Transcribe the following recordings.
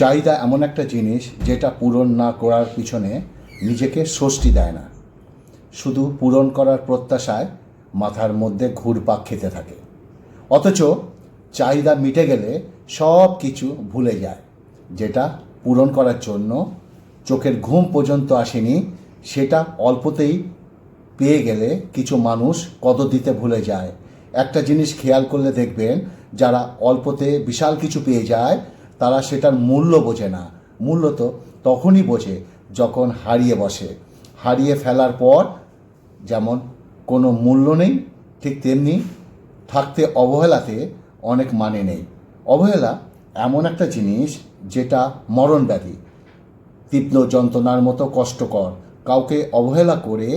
চাহিদা এমন একটা জিনিস যেটা পূরণ না করার পিছনে নিজেকে স্বস্তি দেয় না। শুধু পূরণ করার প্রত্যাশায় মাথার মধ্যে ঘুরপাক খেতে থাকে। অথচ চাহিদা মিটে গেলে সব কিছু ভুলে যায়। যেটা পূরণ করার জন্য চোখের ঘুম পর্যন্ত আসেনি, সেটা অল্পতেই পেয়ে গেলে কিছু মানুষ কদর দিতে ভুলে যায়। একটা জিনিস খেয়াল করলে দেখবেন, যারা অল্পতে বিশাল কিছু পেয়ে যায় তারা সেটার মূল্য বোঝে না। মূল্য তো তখনই বোঝে যখন হারিয়ে বসে। হারিয়ে ফেলার পর যেমন কোনো মূল্য নেই, ঠিক তেমনি থাকতে অবহেলাতে অনেক মানে নেই। অবহেলা এমন একটা জিনিস যেটা মরণ ব্যাধি তীব্র যন্ত্রণার মতো কষ্টকর। কাউকে অবহেলা করে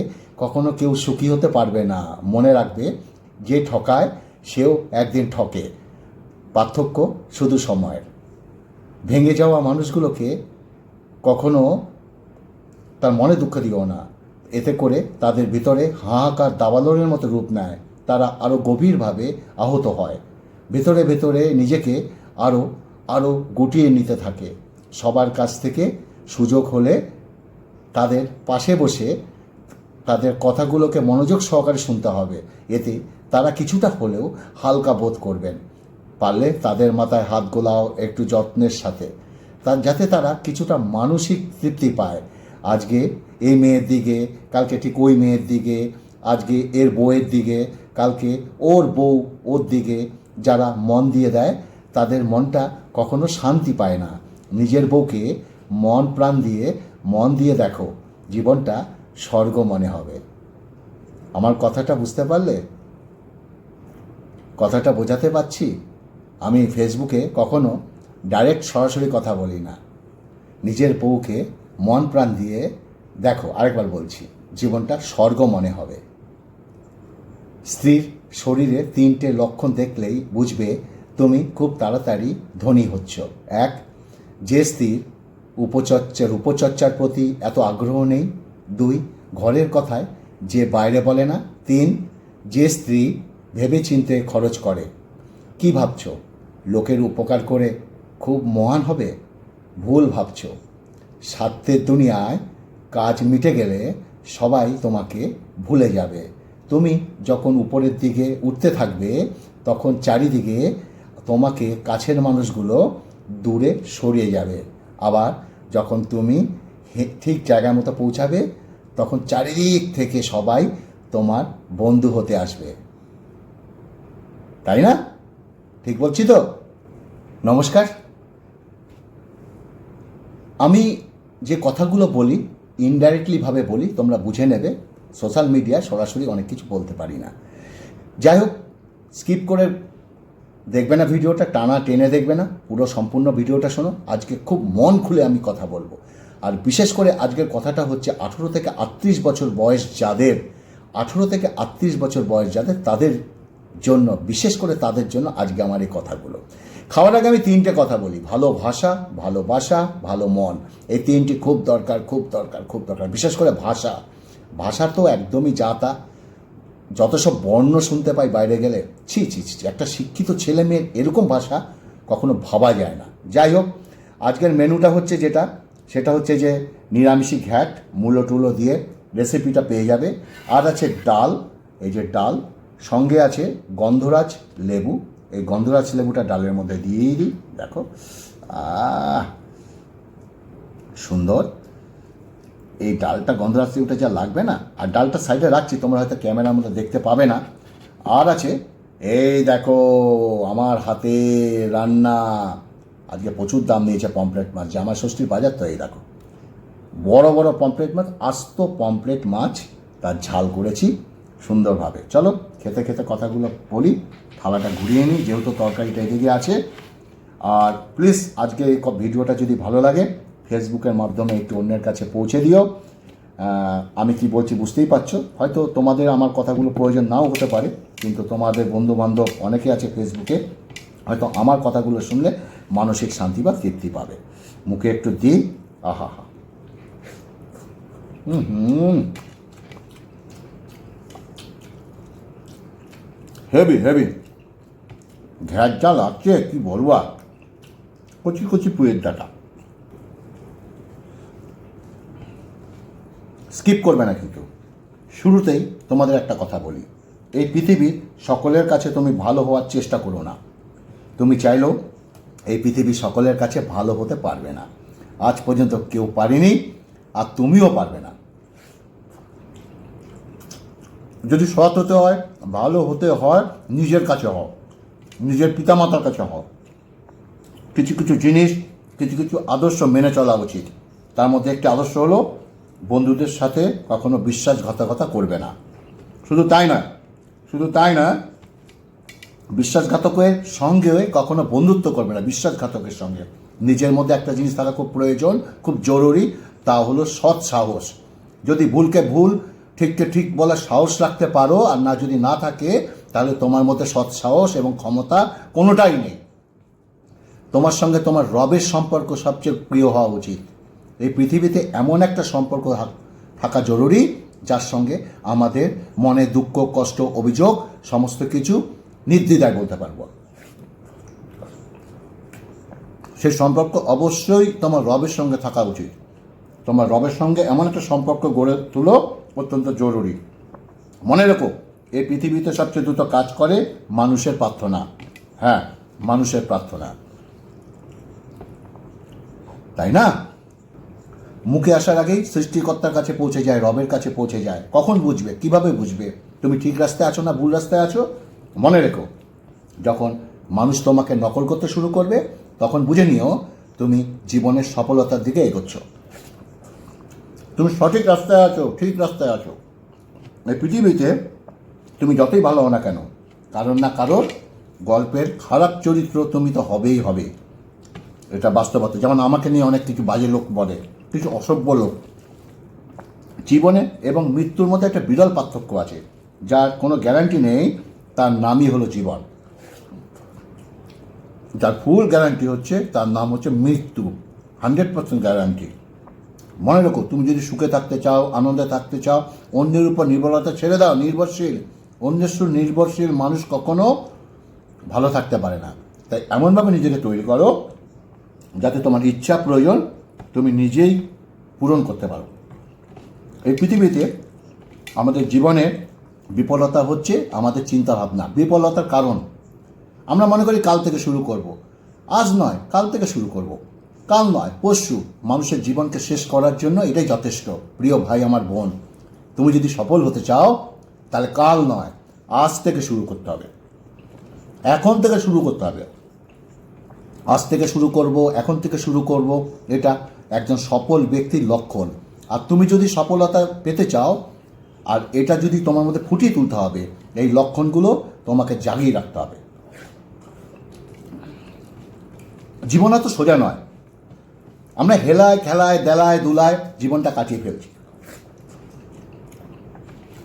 কখনো কেউ সুখী হতে পারবে না। মনে রাখবে যে ঠকায় সেও একদিন ঠকে। পার্থক্য শুধু সময়ের। ভেঙে যাওয়া মানুষগুলোকে কখনো তার মনে দুঃখ দিও না। এতে করে তাদের ভিতরে হাহাকার দাবালনের মতো রূপ নেয়। তারা আরও গভীরভাবে আহত হয়। ভেতরে ভেতরে নিজেকে আরও আরও গুটিয়ে নিতে থাকে। সবার কাছ থেকে সুযোগ হলে তাদের পাশে বসে তাদের কথাগুলোকে মনোযোগ সহকারে শুনতে হবে। এতে তারা কিছুটা হলেও হালকা বোধ করবেন। পারলে তাদের মাথায় হাত গোলাও একটু যত্নের সাথে। তার যাতে তারা কিছুটা মানসিক তৃপ্তি পায়। আজকে এই মেয়ের দিকে, কালকে ঠিক ওই মেয়ের দিকে, আজকে এর বউয়ের দিকে, কালকে ওর বউ, ওর দিকে যারা মন দিয়ে দেয়, তাদের মনটা কখনো শান্তি পায় না। নিজের বউকে মন প্রাণ দিয়ে, মন দিয়ে দেখো, জীবনটা স্বর্গ মনে হবে। আমার কথাটা বুঝতে পারলে? কথাটা বোঝাতে পারছি? আমি ফেসবুকে কখনো ডাইরেক্ট সরাসরি কথা বলি না। নিজের বউকে মন প্রাণ দিয়ে দেখো, আরেকবার বলছি, জীবনটা স্বর্গ মনে হবে। স্ত্রীর শরীরে তিনটে লক্ষণ দেখলেই বুঝবে তুমি খুব তাড়াতাড়ি ধনী হচ্ছ। এক, যে স্ত্রীর উপচর্চার উপচর্চার প্রতি এত আগ্রহ নেই। দুই, ঘরের কথায় যে বাইরে বলে না। তিন, যে স্ত্রী ভেবে চিনতে খরচ করে। কি ভাবছ? লোকের উপকার করে খুব মহান হবে। ভুল ভাবছ। স্বার্থের দুনিয়ায় কাজ মিটে গেলে সবাই তোমাকে ভুলে যাবে। তুমি যখন উপরের দিকে উঠতে থাকবে, তখন চারিদিকে তোমাকে কাছের মানুষগুলো দূরে সরিয়ে যাবে। আবার যখন তুমি ঠিক জায়গা মতো পৌঁছাবে, তখন চারিদিক থেকে সবাই তোমার বন্ধু হতে আসবে। তাই না? ঠিক বলছি তো? নমস্কার। আমি যে কথাগুলো বলি ইনডাইরেক্টলিভাবে বলি, তোমরা বুঝে নেবে। সোশ্যাল মিডিয়া সরাসরি অনেক কিছু বলতে পারি না। যাই হোক স্কিপ করে দেখবে না ভিডিওটা, টানা টেনে দেখবে না। পুরো সম্পূর্ণ ভিডিওটা শোনো। আজকে খুব মন খুলে আমি কথা বলব। আর বিশেষ করে আজকের কথাটা হচ্ছে আঠেরো থেকে আটত্রিশ বছর বয়স যাদের, আঠেরো থেকে আটত্রিশ বছর বয়স যাদের, তাদের জন্য, বিশেষ করে তাদের জন্য আজকে আমার এই কথাগুলো। খাওয়ার আগে আমি তিনটে কথা বলি, ভালো ভাষা ভালোবাসা ভালো মন। এই তিনটি খুব দরকার খুব দরকার খুব দরকার। বিশেষ করে ভাষা। ভাষা তো একদমই যা তা। যত সব বর্ণ শুনতে পাই বাইরে গেলে, ছি ছি ছি একটা শিক্ষিত ছেলে মেয়ের এরকম ভাষা কখনো ভাবা যায় না। যাই হোক, আজকের মেনুটা হচ্ছে যেটা, সেটা হচ্ছে যে নিরামিষি ঘ্যাট, মূলো টুলো দিয়ে রেসিপিটা পেয়ে যাবে। আর আছে ডাল, এই যে ডাল সঙ্গে আছে গন্ধরাজ লেবু। এই গন্ধরাজ লেবুটা ডালের মধ্যে দিয়েই দিই, দেখো। সুন্দর। এই ডালটা, গন্ধরাজ লেবুটা যা লাগবে না, আর ডালটা সাইডে রাখছি, তোমরা হয়তো ক্যামেরার মধ্যে দেখতে পাবে না। আর আছে, এই দেখো, আমার হাতে রান্না। আজকে প্রচুর দাম নিয়েছে পমপ্লেট মাছ, যে আমার ষষ্ঠীর বাজার, তো এই দেখো। বড় বড় পমপ্লেট মাছ, আস্ত পমপ্লেট মাছ, তার ঝাল করেছি। সুন্দরভাবে। চলো, খেতে খেতে কথাগুলো বলি, থালাটা ঘুরিয়ে নিই, যেহেতু তরকারিটা এদিকে আছে। আর প্লিজ আজকে এই ভিডিওটা যদি ভালো লাগে ফেসবুকের মাধ্যমে একটু অন্যের কাছে পৌঁছে দিও। আমি কি বলছি বুঝতেই পারছ? হয়তো তোমাদের আমার কথাগুলো প্রয়োজন নাও হতে পারে, কিন্তু তোমাদের বন্ধু বান্ধব অনেকে আছে ফেসবুকে হয়তো আমার কথাগুলো শুনলে মানসিক শান্তি বা তৃপ্তি পাবে। মুখে একটু দিই। আহা হা। হুম হুম। Heavy heavy. ঘ্যাস যা লাগছে কি বলব আর? কচি কচি পুয়ের ডাটা। স্কিপ করবে না কিন্তু। শুরুতেই তোমাদের একটা কথা বলি। এই পৃথিবীর সকলের কাছে তুমি ভালো হওয়ার চেষ্টা করো না। তুমি চাইলেও এই পৃথিবী সকলের কাছে ভালো হতে পারবে না। আজ পর্যন্ত কেউ পারেনি, আর তুমিও পারবে না। যদি সৎ হতে হয়, ভালো হতে হয়, নিজের কাছে হও। নিজের পিতামাতার কাছে হও। কিছু কিছু জিনিস, কিছু কিছু আদর্শ মেনে চলা উচিত। তার মধ্যে একটি আদর্শ হলো, বন্ধুদের সাথে কখনো বিশ্বাসঘাতকতা করবে না। শুধু তাই নয়, শুধু তাই না বিশ্বাসঘাতকের সঙ্গে কখনো বন্ধুত্ব করবে না, বিশ্বাসঘাতকের সঙ্গে। নিজের মধ্যে একটা জিনিস থাকা খুব প্রয়োজন, খুব জরুরি, তা হলো সৎ সাহস। যদি ভুলকে ভুল ঠিককে ঠিক বলার সাহস রাখতে পারো আর না যদি না থাকে, তাহলে তোমার মধ্যে সৎ সাহস এবং ক্ষমতা কোনোটাই নেই। তোমার সঙ্গে তোমার রবের সম্পর্ক সবচেয়ে প্রিয় হওয়া উচিত। এই পৃথিবীতে এমন একটা সম্পর্ক থাক- থাকা জরুরি, যার সঙ্গে আমাদের মনে দুঃখ, কষ্ট, অভিযোগ, সমস্ত কিছু নির্দ্বিধায় বলতে পারব। সেই সম্পর্ক অবশ্যই তোমার রবের সঙ্গে থাকা উচিত। তোমার রবের সঙ্গে এমন একটা সম্পর্ক গড়ে তুলো অত্যন্ত জরুরি। মনে রেখো, এই পৃথিবীতে সবচেয়ে দ্রুত কাজ করে মানুষের প্রার্থনা। হ্যাঁ মানুষের প্রার্থনা। তাই না? মুখে আসার আগেই সৃষ্টিকর্তার কাছে পৌঁছে যায়, রবের কাছে পৌঁছে যায়। কখন বুঝবে? কীভাবে বুঝবে? তুমি ঠিক রাস্তায় আছো না ভুল রাস্তায় আছো? মনে রেখো, যখন মানুষ তোমাকে নকল করতে শুরু করবে, তখন বুঝে নিও, তুমি জীবনের সফলতার দিকে এগোচ্ছ। তুমি সঠিক রাস্তায় আছো, ঠিক রাস্তায় আছো। এই পৃথিবীতে তুমি যতই ভালো হও না কেন, কারণ না কারোর গল্পের খারাপ চরিত্র তুমি তো হবেই হবে। এটা বাস্তবতা। যেমন আমাকে নিয়ে অনেক কিছু বাজে লোক বলে, কিছু অসভ্য লোক। জীবনে এবং মৃত্যুর মধ্যে একটা বিরল পার্থক্য আছে, যার কোনো গ্যারান্টি নেই, তার নামই হলো জীবন। যার ফুল গ্যারান্টি হচ্ছে, তার নাম হচ্ছে মৃত্যু। Hundred percent guarantee. মনে রাখো, তুমি যদি সুখে থাকতে চাও, আনন্দে থাকতে চাও, অন্যের উপর নির্ভরতা ছেড়ে দাও, নির্ভরশীল অন্যের সুর নির্ভরশীল মানুষ কখনো ভালো থাকতে পারে না তাই এমনভাবে নিজেকে তৈরি করো, যাতে তোমার ইচ্ছা প্রয়োজন তুমি নিজেই পূরণ করতে পারো এই পৃথিবীতে আমাদের জীবনে বিফলতা হচ্ছে আমাদের চিন্তা ভাবনা বিফলতার কারণ আমরা মনে করি কাল থেকে শুরু করব। আজ নয়, কাল থেকে শুরু করব। কাল নয়, পরশু মানুষের জীবনকে শেষ করার জন্য এটাই যথেষ্ট। প্রিয় ভাই, আমার বোন, তুমি যদি সফল হতে চাও, তাহলে কাল নয়, আজ থেকে শুরু করতে হবে। এখন থেকে শুরু করতে হবে। আজ থেকে শুরু করব, এখন থেকে শুরু করব, এটা একজন সফল ব্যক্তির লক্ষণ। আর তুমি যদি সফলতা পেতে চাও, আর এটা যদি তোমার মধ্যে ফুটিয়ে তুলতে হবে, এই লক্ষণগুলো তোমাকে জাগিয়ে রাখতে হবে। জীবন তো সোজা নয় আমরা হেলায়, খেলায়, দেলায়, দুলায় জীবনটা কাটিয়ে ফেলছি।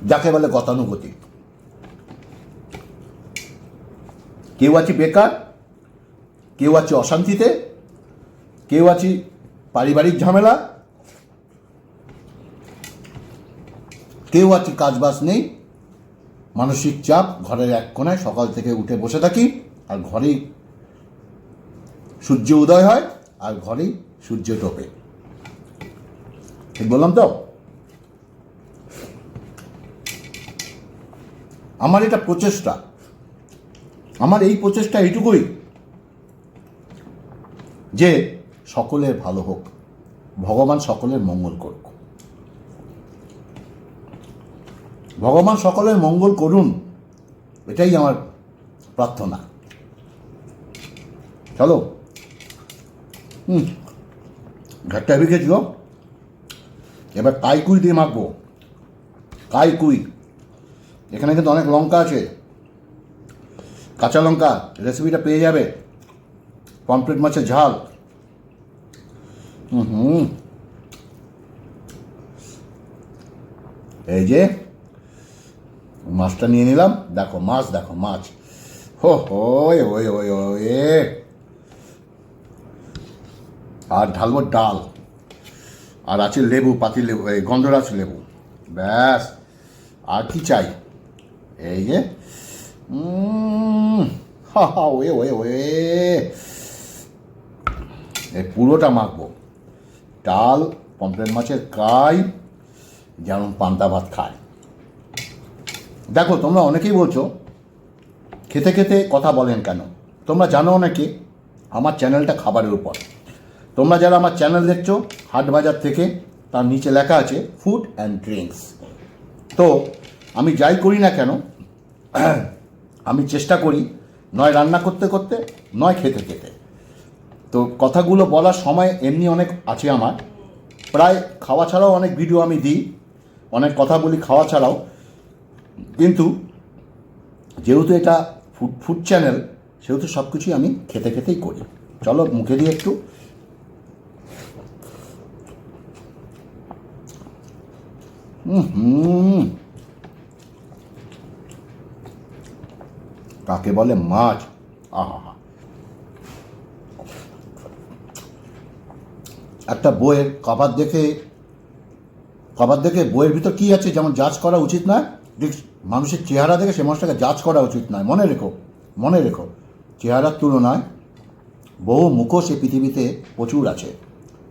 যাকে বলে গতানুগতিক। কেউ আছি বেকার, কেউ আছে অশান্তিতে, কেউ আছি পারিবারিক ঝামেলা, কেউ আছে কাজবাজ নেই, মানসিক চাপ, ঘরের এক কোনায় সকাল থেকে উঠে বসে থাকি, আর ঘরেই সূর্য উদয় হয়, আর ঘরেই সূর্য টোপে ঠিক বললাম তো? আমার এটা প্রচেষ্টা। আমার এই প্রচেষ্টা এইটুকুই যে সকলের ভালো হোক, ভগবান সকলের মঙ্গল করুক। ভগবান সকলের মঙ্গল করুন, এটাই আমার প্রার্থনা। চলো। হুম। ঘাটটা গো। এবার কাইকুই দিয়ে মাখবো। কাইকুই। এখানে কিন্তু অনেক লঙ্কা আছে। কাঁচা লঙ্কা রেসিপিটা পেয়ে যাবে। পমপ্লেট মাছের ঝাল। হুম এই যে, মাছটা নিয়ে নিলাম। দেখো মাছ দেখো মাছ। হো ওই ওই ওই ওই আর ঢালবো ডাল। আর আছে লেবু পাতি লেবু, এই গন্ধরাজ লেবু। ব্যাস। আর কি চাই? এই যে হা হা, ওয়ে ওয়ে ওয়ে। এই পুরোটা মাখবো। ডাল, পমফ্রেট মাছের কাই, যেমন পান্তা ভাত খায়। দেখো, তোমরা অনেকেই বলছো, খেতে খেতে কথা বলেন কেন? তোমরা জানো অনেকে আমার চ্যানেলটা খাবারের উপর। তোমরা যারা আমার চ্যানেল দেখছ হাট বাজার থেকে, তার নিচে লেখা আছে ফুড অ্যান্ড ড্রিঙ্কস তো, আমি যাই করি না কেন, আমি চেষ্টা করি নয় রান্না করতে করতে, নয় খেতে খেতে। তো কথাগুলো বলার সময় এমনি অনেক আছে আমার। প্রায় খাওয়া ছাড়াও অনেক ভিডিও আমি দিই, অনেক কথা বলি খাওয়া ছাড়াও। কিন্তু যেহেতু এটা ফুড ফুড চ্যানেল সেহেতু সব কিছুই আমি খেতে খেতেই করি। চলো মুখে দিয়ে একটু। হুম কাকে বলে মাছ? আহা একটা বইয়ের কভার দেখে কভার দেখে বইয়ের ভিতর কী আছে যেমন জাজ করা উচিত নয় মানুষের চেহারা দেখে সে মানুষটাকে জাজ করা উচিত নয়। মনে রেখো মনে রেখো, চেহারার তুলনায় বহু মুখোশ এই পৃথিবীতে প্রচুর আছে।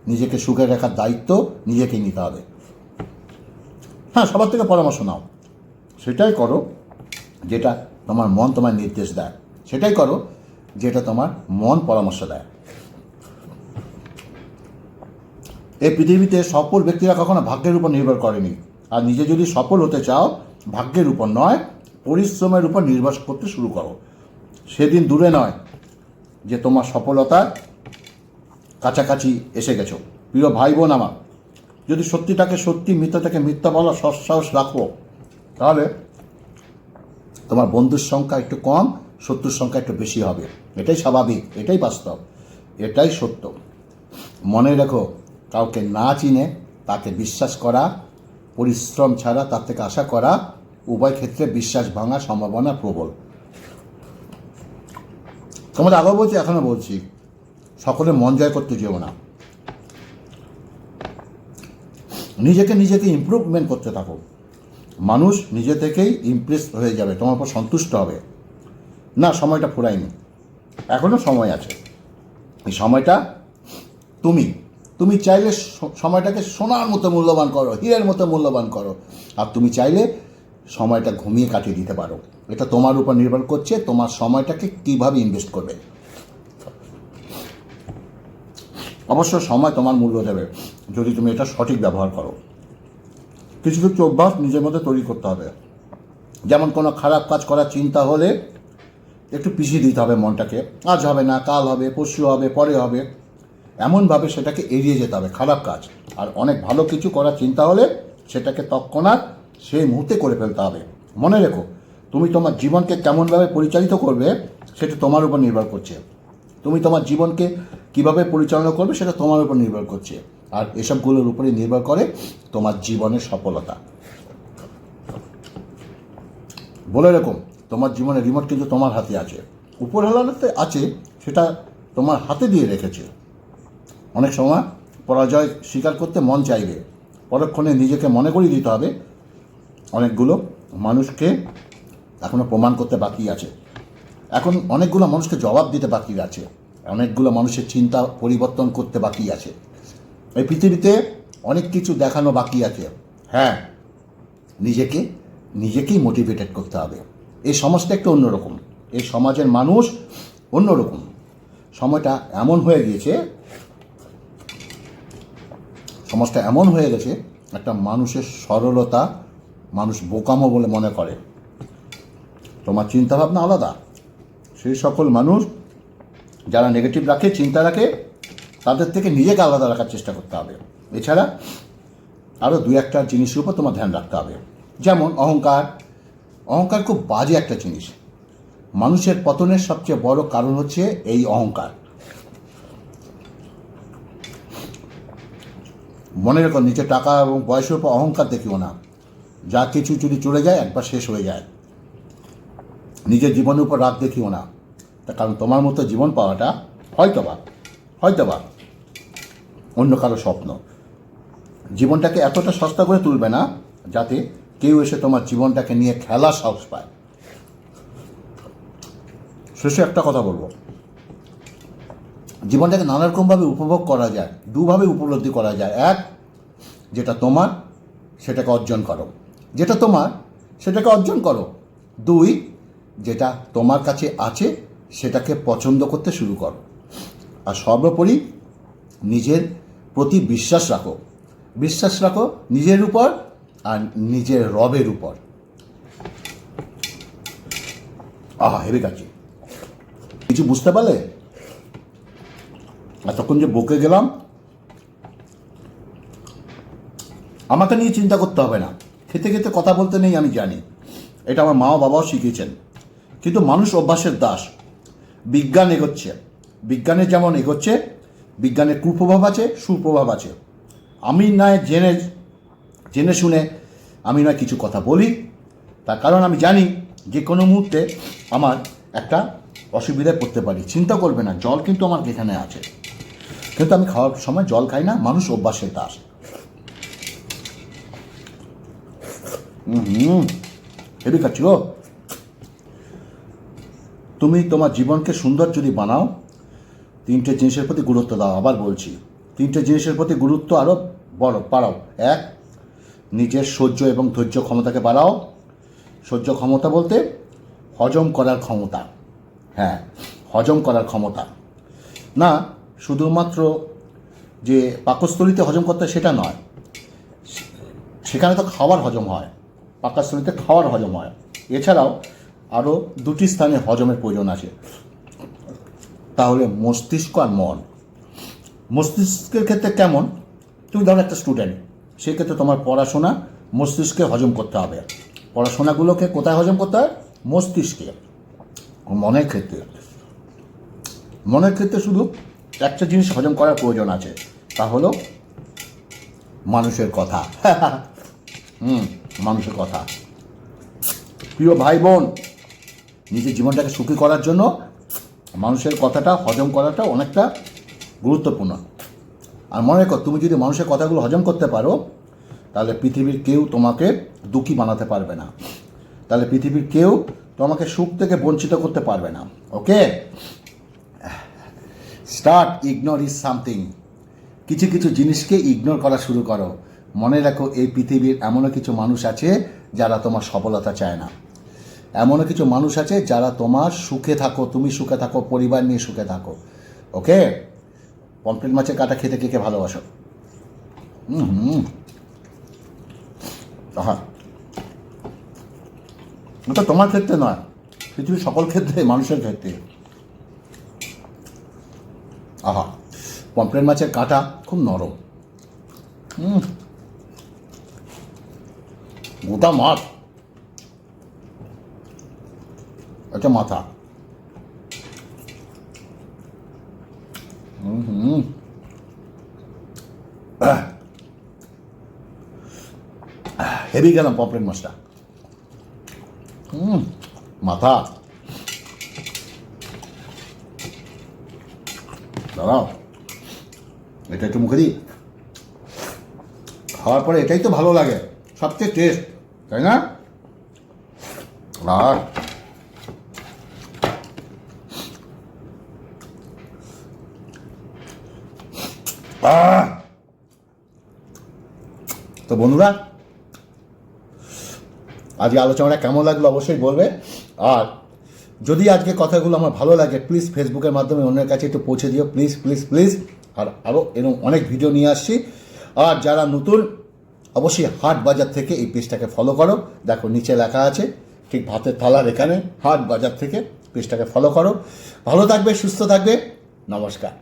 নিজেকে সুখে রাখার দায়িত্ব নিজেকে নিতে হবে। হ্যাঁ সবার থেকে পরামর্শ নাও। সেটাই করো যেটা তোমার মন তোমার নির্দেশ দেয়। সেটাই করো যেটা তোমার মন পরামর্শ দেয়। এই পৃথিবীতে সফল ব্যক্তিরা কখনো ভাগ্যের উপর নির্ভর করেনি। আর নিজে যদি সফল হতে চাও, ভাগ্যের উপর নয়, পরিশ্রমের উপর নির্ভর করতে শুরু করো। সেদিন দূরে নয় যে তোমার সফলতার কাছাকাছি এসে গেছো। প্রিয় ভাই বোন আমার যদি সত্যিটাকে সত্যি, মিথ্যাটাকে মিথ্যা বলার সৎসাহস রাখো, তাহলে তোমার বন্ধুর সংখ্যা একটু কম, শত্রুর সংখ্যা একটু বেশি হবে। এটাই স্বাভাবিক, এটাই বাস্তব, এটাই সত্য। মনে রেখো, কাউকে না চিনে, তাকে বিশ্বাস করা, পরিশ্রম ছাড়া তার থেকে আশা করা, উভয় ক্ষেত্রে বিশ্বাস ভাঙার সম্ভাবনা প্রবল। তোমাদের আগেও বলছি এখনও বলছি সকলে মন জয় করতে যেও না। নিজেকে নিজেকে ইমপ্রুভমেন্ট করতে থাকো। মানুষ নিজে থেকেই ইমপ্রেস হয়ে যাবে, তোমার উপর সন্তুষ্ট হবে। না, সময়টা ফুরায়নি। এখনও সময় আছে। এই সময়টা তুমি তুমি চাইলে সময়টাকে সোনার মতো মূল্যবান করো, হীরের মতো মূল্যবান করো। আর তুমি চাইলে সময়টা ঘুমিয়ে কাটিয়ে দিতে পারো। এটা তোমার উপর নির্ভর করছে, তোমার সময়টাকে কীভাবে ইনভেস্ট করবে। অবশ্য সময় তোমার মূল্য দেবে, যদি তুমি এটা সঠিক ব্যবহার করো। কিছু কিছু অভ্যাস নিজের মধ্যে তৈরি করতে হবে। যেমন কোনো খারাপ কাজ করার চিন্তা হলে একটু পিছিয়ে দিতে হবে মনটাকে। আজ হবে না, কাল হবে, পরশু হবে, পরে হবে। এমনভাবে সেটাকে এড়িয়ে যেতে হবে, খারাপ কাজ। আর অনেক ভালো কিছু করার চিন্তা হলে সেটাকে তৎক্ষণাৎ সেই মুহূর্তে করে ফেলতে হবে। মনে রেখো, তুমি তোমার জীবনকে কেমনভাবে পরিচালিত করবে, সেটা তোমার উপর নির্ভর করছে। তুমি তোমার জীবনকে কীভাবে পরিচালনা করবে সেটা তোমার উপর নির্ভর করছে। আর এসবগুলোর উপরে নির্ভর করে তোমার জীবনের সফলতা। বলে রাখো, তোমার জীবনের রিমোট কিন্তু তোমার হাতে আছে। উপর হালাতে আছে, সেটা তোমার হাতে দিয়ে রেখেছে। অনেক সময় পরাজয় স্বীকার করতে মন চাইবে। পরক্ষণে নিজেকে মনে করিয়ে দিতে হবে। অনেকগুলো মানুষকে এখনও প্রমাণ করতে বাকি আছে। এখন অনেকগুলো মানুষকে জবাব দিতে বাকি আছে। অনেকগুলো মানুষের চিন্তা পরিবর্তন করতে বাকি আছে। এই পৃথিবীতে অনেক কিছু দেখানো বাকি আছে। হ্যাঁ নিজেকে, নিজেকেই মোটিভেটেড করতে হবে। এই সমাজটা একটু অন্যরকম। এই সমাজের মানুষ অন্যরকম। সময়টা এমন হয়ে গিয়েছে, সমাজটা এমন হয়ে গেছে, একটা মানুষের সরলতা মানুষ বোকামো বলে মনে করে। তোমার চিন্তাভাবনা আলাদা। সেই সকল মানুষ যারা নেগেটিভ রাখে, চিন্তা রাখে, তাদের থেকে নিজেকে আলাদা রাখার চেষ্টা করতে হবে। এছাড়া আরও দু একটা জিনিসের উপর তোমার ধ্যান রাখতে হবে। যেমন অহংকার। অহংকার খুব বাজে একটা জিনিস। মানুষের পতনের সবচেয়ে বড় কারণ হচ্ছে এই অহংকার। মনে রেখো, নিচে টাকা এবং বয়সের উপর অহংকার দেখিও না। যা কিছু যদি চলে যায়, একবার শেষ হয়ে যায়। নিজের জীবনের উপর রাগ দেখিও না। তার কারণ তোমার মতো জীবন পাওয়াটা হয়তোবা হয়তোবা অন্য কারও স্বপ্ন। জীবনটাকে এতটা সস্তা করে তুলবে না যাতে কেউ এসে তোমার জীবনটাকে নিয়ে খেলা সাহস পায়। শেষে একটা কথা বলব। জীবনটাকে নানা রকমভাবে উপভোগ করা যায়, দুভাবে উপলব্ধি করা যায়। এক, যেটা তোমার, সেটাকে অর্জন করো। যেটা তোমার, সেটাকে অর্জন করো। দুই যেটা তোমার কাছে আছে, সেটাকে পছন্দ করতে শুরু করো। আর সর্বোপরি নিজের প্রতি বিশ্বাস রাখো। বিশ্বাস রাখো নিজের উপর আর নিজের রবের উপর। আহা হেবে কাছে কিছু বুঝতে পারলে? এতক্ষণ যে বকে গেলাম, আমাকে নিয়ে চিন্তা করতে হবে না। খেতে খেতে কথা বলতে নেই, আমি জানি। এটা আমার মা বাবাও শিখিয়েছেন কিন্তু মানুষ অভ্যাসের দাস। বিজ্ঞান এগোচ্ছে। বিজ্ঞানের যেমন এগোচ্ছে বিজ্ঞানের কুপ্রভাব আছে, সুপ্রভাব আছে। আমি নয় জেনে জেনে শুনে আমি নয় কিছু কথা বলি। তার কারণ আমি জানি যে কোনো মুহূর্তে আমার একটা অসুবিধায় পড়তে পারি। চিন্তা করবে না, জল কিন্তু আমার এখানে আছে। কিন্তু আমি খাওয়ার সময় জল খাই না, মানুষ অভ্যাসের দাস। হুম। হেবি খাচ্ছি তুমি তোমার জীবনকে সুন্দর যদি বানাও, তিনটে জিনিসের প্রতি গুরুত্ব দাও, আবার বলছি, তিনটে জিনিসের প্রতি গুরুত্ব আরও বড়, বাড়াও। এক, নিজের সহ্য এবং ধৈর্য ক্ষমতাকে বাড়াও। সহ্য ক্ষমতা বলতে হজম করার ক্ষমতা। হ্যাঁ হজম করার ক্ষমতা। না, শুধুমাত্র যে পাকস্থলিতে হজম করতে সেটা নয় সেখানে তো খাবার হজম হয়, পাকস্থলিতে খাওয়ার হজম হয়। এছাড়াও আরও দুটি স্থানে হজমের প্রয়োজন আছে। তাহলে মস্তিষ্ক আর মন। মস্তিষ্কের ক্ষেত্রে কেমন? তুমি ধরো একটা স্টুডেন্ট সেক্ষেত্রে তোমার পড়াশোনা মস্তিষ্কে হজম করতে হবে। পড়াশোনাগুলোকে কোথায় হজম করতে হয়? মস্তিষ্কে। মনের ক্ষেত্রে। মনের ক্ষেত্রে শুধু একটা জিনিস হজম করার প্রয়োজন আছে, তা হলো মানুষের কথা। হুম, মানুষের কথা। প্রিয় ভাই বোন নিজের জীবনটাকে সুখী করার জন্য মানুষের কথাটা, হজম করাটা অনেকটা গুরুত্বপূর্ণ। আর মনে কর তুমি যদি মানুষের কথাগুলো হজম করতে পারো, তাহলে পৃথিবীর কেউ তোমাকে দুঃখী বানাতে পারবে না। তাহলে পৃথিবীর কেউ তোমাকে সুখ থেকে বঞ্চিত করতে পারবে না। Okay? Start ignore is something কিছু কিছু জিনিসকে ইগনোর করা শুরু করো। মনে রাখো, এই পৃথিবীর এমনও কিছু মানুষ আছে যারা তোমার সফলতা চায় না। এমনও কিছু মানুষ আছে যারা তোমার সুখে থাকো, তুমি সুখে থাকো, পরিবার নিয়ে সুখে থাকো। ওকে? পম্পলেট মাছের কাটা খেতে কে কে ভালোবাসো? হুম আহা। ওটা তোমার ক্ষেত্রে নয়, পৃথিবীর সকল ক্ষেত্রে, মানুষের ক্ষেত্রে। আহা পম্পলেট মাছের কাটা খুব নরম। গোটা মাছ। একটা মাথা। হুম হেভি গেলাম পপলেট মাছটা। মাথা। দাঁড়াও। এটা একটু মুখে দিই। খাওয়ার পরে এটাই তো ভালো লাগে। সবচেয়ে টেস্ট তাই না? আর তো বন্ধুরা, আজকে আলোচনাটা কেমন লাগল অবশ্যই বলবে। আর যদি আজকে কথাগুলো আমার ভালো লাগে প্লিজ ফেসবুকের মাধ্যমে অন্যের কাছে একটু পৌঁছে দিও। প্লিজ প্লিজ প্লিজ আর আরও এরকম অনেক ভিডিও নিয়ে আসছি। আর যারা নতুন, অবশ্যই হাট বাজার থেকে এই পেজটাকে ফলো করো। দেখো, নিচে লেখা আছে, ঠিক ভাতের থালার এখানে হাট বাজার থেকে পেজটাকে ফলো করো। ভালো থাকবে, সুস্থ থাকবে। নমস্কার।